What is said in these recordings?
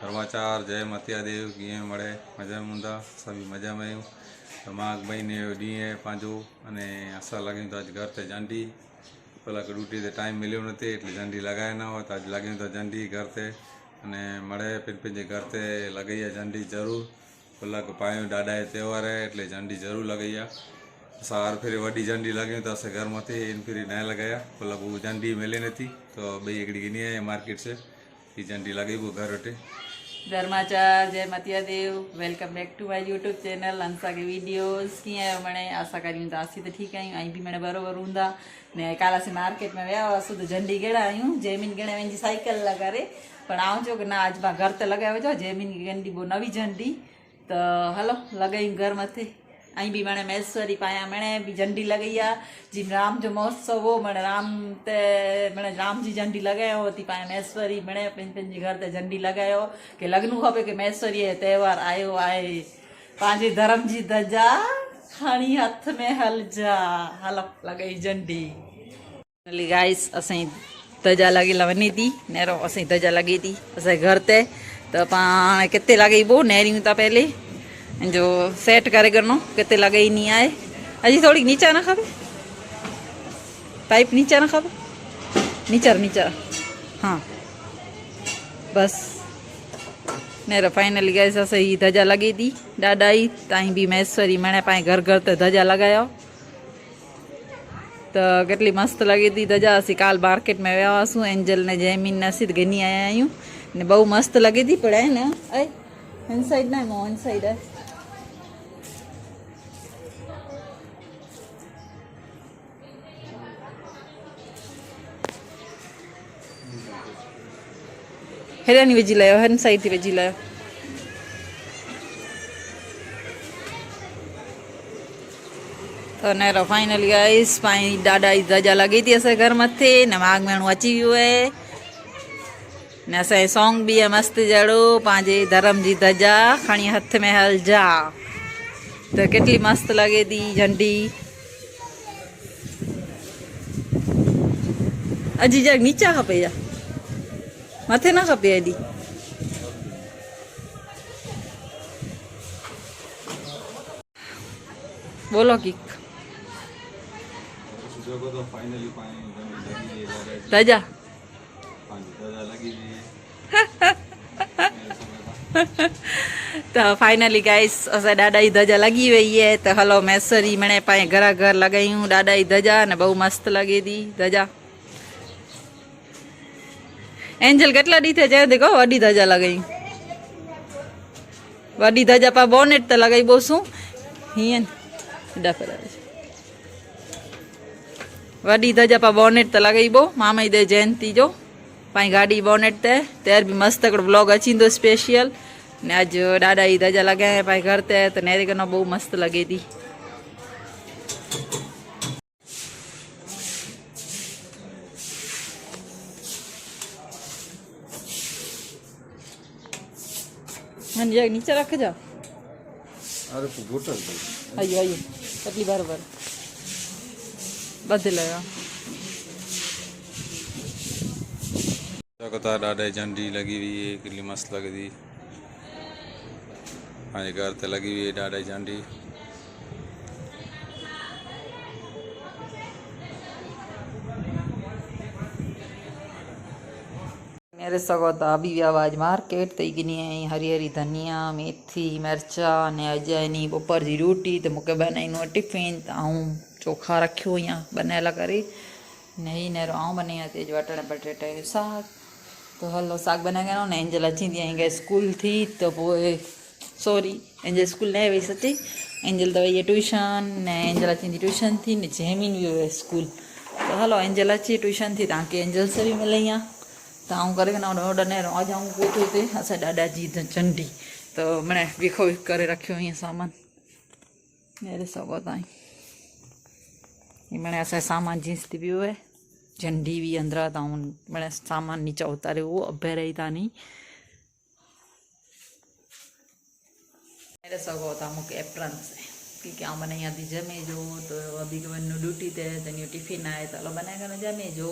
ધર્માચાર, જય મતિયાદેવ कीअं મળે, મજા મુંદા, સભી મજામાં આવ્યું તો માગ ભાઈને ડીએ પાંજો અને આશા લાગ્યું તો આજ ઘર તે જાંડી. પેલા ડ્યુટી તે ટાઈમ મળ્યો નથી, એટલે જાંડી લગાવ્યા ના હોય તો આજ લાગ્યું તો જાંડી ઘર તે. અને મળે પીરપીંજે ઘર તે લગાવીએ જાંડી જરૂર. પેલા પાયો દાદાએ તહેવારે એટલે જાંડી જરૂર લગાવ્યા સાર ફેરી વડી જાંડી લાગી તો ઘરમાંથી, એન ફેરી ના લગાયા. પેલા બહુ જાંડી મેલી નથી. તો બે એકડી ગીની માર્કેટ છે. ही झंडी लगी वो घर उठे धर्माचार जय मतिया देव welcome back to my YouTube channel अंसा के वीडियोस कीअं आहियो मणे असां करियूं त तो ठीक ठीकु आहियूं भी मैंने मणे बराबरि हूंदा ने काल्ह असीं मार्केट में विया हुआसीं तो झंडी गिड़ा आहियूं जैमिन गिणे मुंहिंजी साइकिल लॻारे पण आउं चयो की न अॼु माँ घर ते लॻायो हुजो जैमिन गंडी पोइ नवी झंडी तो हलो लगे घर मथे आई भी मैंने महेश्वरी पाया मैंने भी झंडी लॻी आहे जीअं राम जो महोत्सव हो मैंने राम ते मैंने राम जी झंडी लगाया हो ती पाया महेश्वरी मिणे पंहिंजे पंहिंजे घर ते झंडी लॻायो की लॻणो खपे की महेश्वरी है त्यौहार आयो आए पंहिंजे धर्म जी धजा खानी हथ में हल जा हल लॻई झंडी हली गाइस असांजी धजा लॻियल लवनी थी नेरो असांजी धजा लॻे थी असांजे घर ते त पाण किथे लॻे पोइ नेरियूं था पहले જો સેટ કારીગરનો કેતે લાગે એ નહીં આવે. હજી થોડીક નીચા ના ખાવે પાઇપ નીચા ના ખાવે નીચાર નીચાર. હા. બસ. ને ફાઇનલી ગયા સાસે એ ધજા લગાવી દી. દાદા એ ત્યાં બી મહેશ્વરી મને પાસે ઘર ઘર તો ધજા લગાવ્યા તો કેટલી મસ્ત લાગી હતી ધજા. હશે કાલ માર્કેટમાં આવ્યા છું એન્જલને જેમીનને સીધ ગની આવ્યા આવ્યું ને બહુ મસ્ત લાગી હતી પણ એ ને. એ વન સાઈડ ના વન સાઈડ હેરાની વેજી લાવ્યો હેન સાઈથી વેજી લાવ્યો તો નેરો ફાઇનલી ગાઈસ પાણી દાદા રજા લાગી હતી હશે ઘરમાંથી, ને માગમેણું વાંચી ગયું હોય ને અસાય સોંગ બી મસ્ત જડો, પાંજે ધરમજી ધજા, ખણી હથ મેં હલ જા. તો કેટલી મસ્ત લાગે હતી ઝંડી. હજી જરાક નીચા ખપે જા માથે ના કાપી આદી બોલો કિક તાજા તો ફાઇનલી ગાઈસ અસે દાદાઈ ધજા લગી વઈએ તો હલો મેસરી મને પાસે ઘરા ઘર લગાવ્યું દાદાઈ ધજા અને બહુ મસ્ત લાગી દી ધજા એન્જલ કેટલા દીધે છે? દેખો અઢી ધજા લગાવી અઢી ધજા પા બોનેટ તો લગાવી બહુ શું? અહીંયા ડફર આવે છે. વડી ધજા પા બોનેટ તો લગાવી બહુ. મામાઈ દે જયંતિ, જો. પાઈ ગાડી બોનેટ તે. તેર બી મસ્ત બ્લોગ અચીંદો સ્પેશિયલ ને આજ દાદા એ ધજા લગાવ્યા પાઈ ઘર તે. તો નેરેગનો બહુ મસ્ત લગેતી हाँ जी नीचे रख जा अरे तो गोटा आइए आइए पतली बार बार। बदलेगा लगातार डाडे झंडी लगी हुई है किली मस्त लगी रही। हाँ घर तो लगी हुई है डाडे झंडी। स्वागत अभी भी आवाज़ मार्केट तो गिनी है हरी हरी धनिया, मेथी, मिर्चा, ने अजयनी बपर की रोटी तो मुख्य बनाई हूँ टिफ़िन आऊँ चोखा रखियो या बनेला करी। नहीं नहर आऊँ बने तेज वटण बटेटे साग। तो हलो साग बनाए गया ना एंजल अची थी इंगे स्कूल थी तो सॉरी एंजल स्कूल नहीं वही सची एंजल तो वही ट्यूशन, ने इंजल अची थी ट्यूशन थी, ने जैमिन भी स्कूल। तो हलो एंजल अची ट्यूशन थी तक एंजल से भी मिली हाँ तो आऊँ करे ना आज आऊँ को तो ते ऐसे जी तो चंडी तो मैंने विखो कर रखे हुए सामान मेरे सब ताई ये मैंने ऐसे सामान जींस भी हुए चंडी भी अंदर तो मैंने सामान नीचे उतारे वो अभ्य रही था नहीं मेरे सगो था मुख एप्रन से क्योंकि आप मैंने यहाँ दी जमे जो तो अभी कभी ड्यूटी थे तो टिफ़िन आए तो लो बनाएगा जमे जो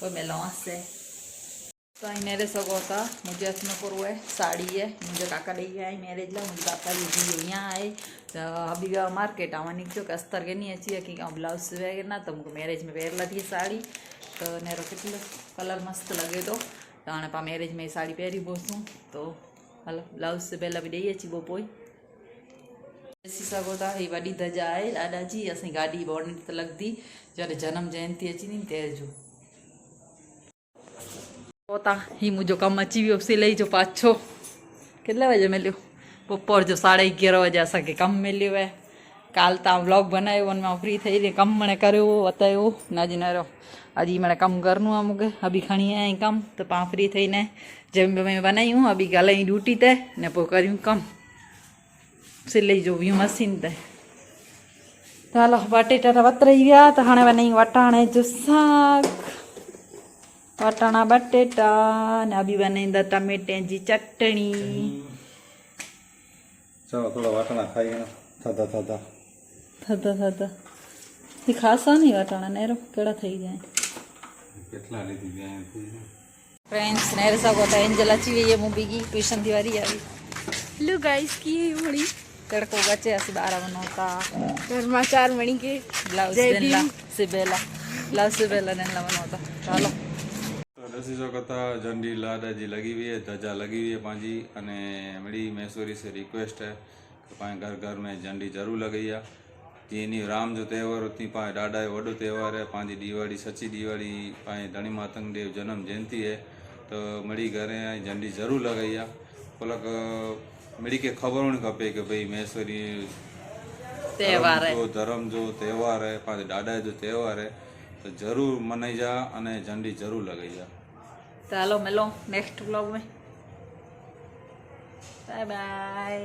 कोई मेला वहाँ से तो आई मेरे सगो था मुझे इसमें पर हुआ है साड़ी है मुझे काका ले गया है मैरिज ला मुझे काका ले गई यहाँ आए तो अभी भी मार्केट आवा निकलो कि अस्तर के नहीं अच्छी है कि ब्लाउज सिवाय ना तो मुझे मैरिज में पहरला थी साड़ी तो नेरो कितलो कलर मस्त लगे तो तो हाँ पा मैरिज में साड़ी पहरी बोसूं तो हलो ब्लाउज से पहला भी ॾेई अची पोइ पोइ ॾिसी सघो था हीअ वॾी धजा आहे ॾाॾा जी असांजी गाॾी बोर्ड त लॻंदी जॾहिं जनम પોતા. એ મુજો કામમાં ચીવી ઓપસી લઈ જો પાછો. કેટલા વાગે મેલ્યો? બપોર જો સાડા અગિયાર વાગે આ કે કામ મેલ્યું હવે કાલ તો આમ બ્લોગ બનાવ્યો અને મેં ફ્રી થઈ રહી કામ મને કર્યો, બતાવ્યો. નાજી ના રહ્યો હજી મને કામ ઘરનું આમ કે, અભી ખણી અહીં કામ. તો પા ફ્રી થઈને જેમ મેં બનાવ્યું, અભી કાલે અહીં ડ્યુટી તે, ને પો કર્યું કામ. સિલાઈ જોવ્યું મશીન તે. ચાલો બટેટાના વતરાઈ ગયા, તો હાણે નહીં, વટાણે જો શાક. વટાણા બટેટા ને અભી બનાવી ટમેટેની ચટણી ચલો થોડા વટાણા ખાઈ થતા થતા થતા થતા એ ખાસા નહીં વટાણા નેરો કેળા થઈ જાય કેટલા લીધી જાય ફ્રેન્ડ્સ નેર સગો તો એન્જલ અચી ગઈ હું બીગી ટ્યુશન થી વારી આવી લો ગાઈસ કી હોળી તડકો ગચે હશે બારાવાનો હતા ઘરમાં ચાર મણી કે બ્લાઉઝ સિબેલા બ્લાઉઝ સિબેલા ને લાવવાનો હતો ચાલો ॾिसिजो कथा झंडी लाॾा जी लगी हुई है धजा लगी हुई है पंहिंजी अने मिड़ी मैसूरी से रिक्वेस्ट है की पाए घर घर में झंडी ज़रूर लगी है तीन राम जो त्यौहार उतनी पाए डाडा जो वॾो त्योहारु आहे पंहिंजी सची दिवाड़ी पाए धनी मातंग देव जनम जयंती है तो मिड़ी घर झंडी ज़रूर लॻाई आहे पलक मिड़ी के ख़बर होनी खपे कि भाई मैसूरी जो धर्म जो त्यौहार है पाँच डाडा जो त्यौहार है ज़रूर ज़रूरु मनाइजा अने झंडी ज़रूर ज़रूरु जा ચાલો मिलो नेक्स्ट व्लॉग में बाय बाय